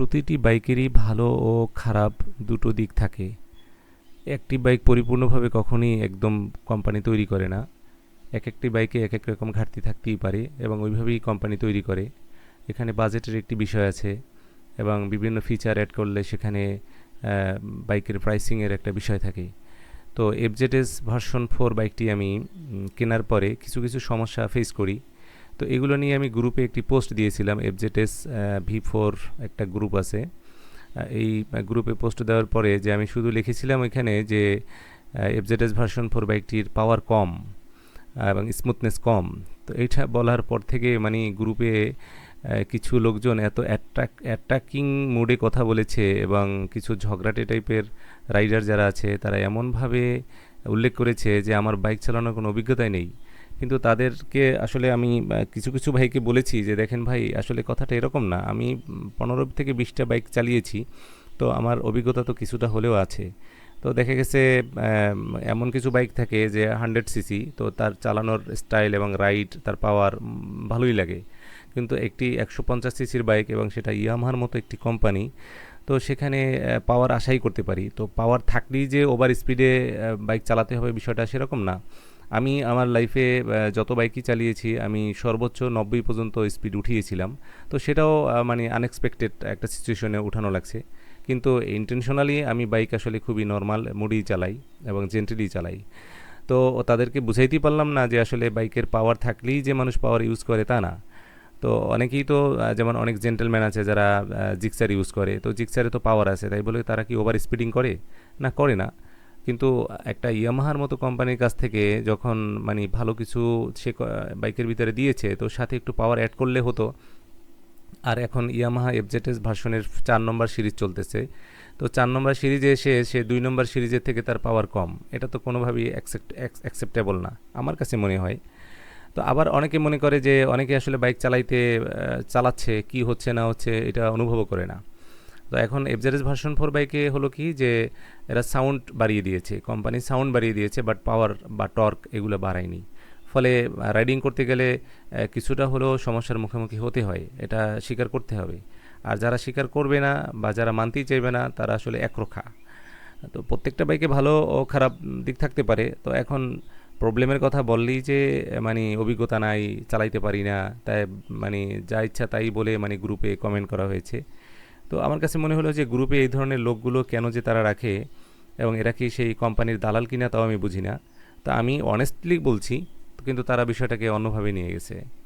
প্রতিটি বাইকেরই ভালো ও খারাপ দুটো দিক থাকে। একটি বাইক পরিপূর্ণভাবে কখনই একদম কোম্পানি তৈরি করে না। এক একটি বাইকে এক এক রকম ঘাটতি থাকতেই পারে এবং ওইভাবেই কোম্পানি তৈরি করে। এখানে বাজেটের একটি বিষয় আছে এবং বিভিন্ন ফিচার অ্যাড করলে সেখানে বাইকের প্রাইসিংয়ের একটা বিষয় থাকে। তো এফজেডএস ভার্সন ফোর বাইকটি আমি কেনার পরে কিছু কিছু সমস্যা ফেস করি। তো এগুলো নিয়ে আমি গ্রুপে একটি পোস্ট দিয়েছিলাম এফজেডএস ভি ফোর একটা গ্রুপ আছে। এই গ্রুপে পোস্ট দেওয়ার পরে যে আমি শুধু লিখেছিলাম ওইখানে যে এফজেডএস ভার্সন ফোর বাইকটির পাওয়ার কম এবং স্মুথনেস কম। তো এইটা বলার পর থেকে মানে গ্রুপে কিছু লোকজন এত অ্যাট্রাক অ্যাটাকিং মোডে কথা বলেছে এবং কিছু ঝগড়াটে টাইপের রাইডার যারা আছে, তারা এমনভাবে উল্লেখ করেছে যে আমার বাইক চালানোর কোনো অভিজ্ঞতাই নেই। কিন্তু তাদেরকে আসলে আমি কিছু কিছু ভাইকে বলেছি যে, দেখেন ভাই, আসলে কথাটা এরকম না। আমি পনেরো থেকে বিশটা বাইক চালিয়েছি, তো আমার অভিজ্ঞতা তো কিছুটা হলেও আছে। তো দেখা গেছে এমন কিছু বাইক থাকে যে, হান্ড্রেড সিসি, তো তার চালানোর স্টাইল এবং রাইড, তার পাওয়ার ভালোই লাগে। কিন্তু একটি একশো পঞ্চাশ সিসির বাইক এবং সেটা ইয়ামাহার মতো একটি কোম্পানি, তো সেখানে পাওয়ার আশাই করতে পারি। তো পাওয়ার থাকলেই যে, ওভার স্পিডে বাইক চালাতে হবে বিষয়টা সেরকম না। আমি আমার লাইফে যত বাইকই চালিয়েছি, আমি সর্বোচ্চ নব্বই পর্যন্ত স্পিড উঠিয়েছিলাম। তো সেটাও মানে আনএক্সপেক্টেড একটা সিচুয়েশনে উঠানো লাগছে। কিন্তু ইন্টেনশনালি আমি বাইক আসলে খুবই নর্মাল মুডেই চালাই এবং জেন্টেলি চালাই। তো তাদেরকে বুঝাইতেই পারলাম না যে আসলে বাইকের পাওয়ার থাকলেই যে মানুষ পাওয়ার ইউজ করে তা না। তো অনেকেই তো যেমন অনেক জেন্টেলম্যান আছে যারা জিক্সার ইউজ করে। তো জিক্সারে তো পাওয়ার আছে, তাই বলে তারা কি ওভার স্পিডিং করে? না করে না। কিন্তু একটা ইয়ামাহার মতো কোম্পানির কাছ থেকে যখন মানে ভালো কিছু সে বাইকের ভিতরে দিয়েছে, তো সাথে একটু পাওয়ার অ্যাড করলে হতো। আর এখন ইয়ামাহা এফজেডএস ভার্সনের চার নম্বর সিরিজ চলতেছে। তো চার নম্বর সিরিজে এসে সে দুই নম্বর সিরিজের থেকে তার পাওয়ার কম। এটা তো কোনোভাবেই অ্যাকসেপ্ট অ্যাকসেপ্টেবল না, আমার কাছে মনে হয়। তো আবার অনেকে মনে করে যে, অনেকে আসলে বাইক চালাইতে চালাচ্ছে, কি হচ্ছে না হচ্ছে এটা অনুভবও করে না। তো এখন এফজেডএস ভার্সন ফোর বাইকে হলো কি যে এরা সাউন্ড বাড়িয়ে দিয়েছে কোম্পানি সাউন্ড বাড়িয়ে দিয়েছে বাট পাওয়ার বা টর্ক এগুলো বাড়ায়নি। ফলে রাইডিং করতে গেলে কিছুটা হলেও সমস্যার মুখোমুখি হতে হয়, এটা স্বীকার করতে হবে। আর যারা স্বীকার করবে না বা যারা মানতেই চাইবে না, তারা আসলে একরোখা। তো প্রত্যেকটা বাইকে ভালো ও খারাপ দিক থাকতে পারে, তো এখন প্রবলেমের কথা বললেই যে মানে অভিজ্ঞতা নাই, চালাইতে পারি না, তাই মানে যা ইচ্ছা তাই বলে মানে গ্রুপে কমেন্ট করা হয়েছে। তো আমার কাছে মনে হলো যে গ্রুপে এই ধরনের লোকগুলো কেন যে তারা রাখে এবং এরা কি সেই কোম্পানির দালাল কিনা তাও আমি বুঝি না। তা আমি অনেস্টলি বলছি, কিন্তু তারা বিষয়টাকে অন্যভাবে নিয়ে গেছে।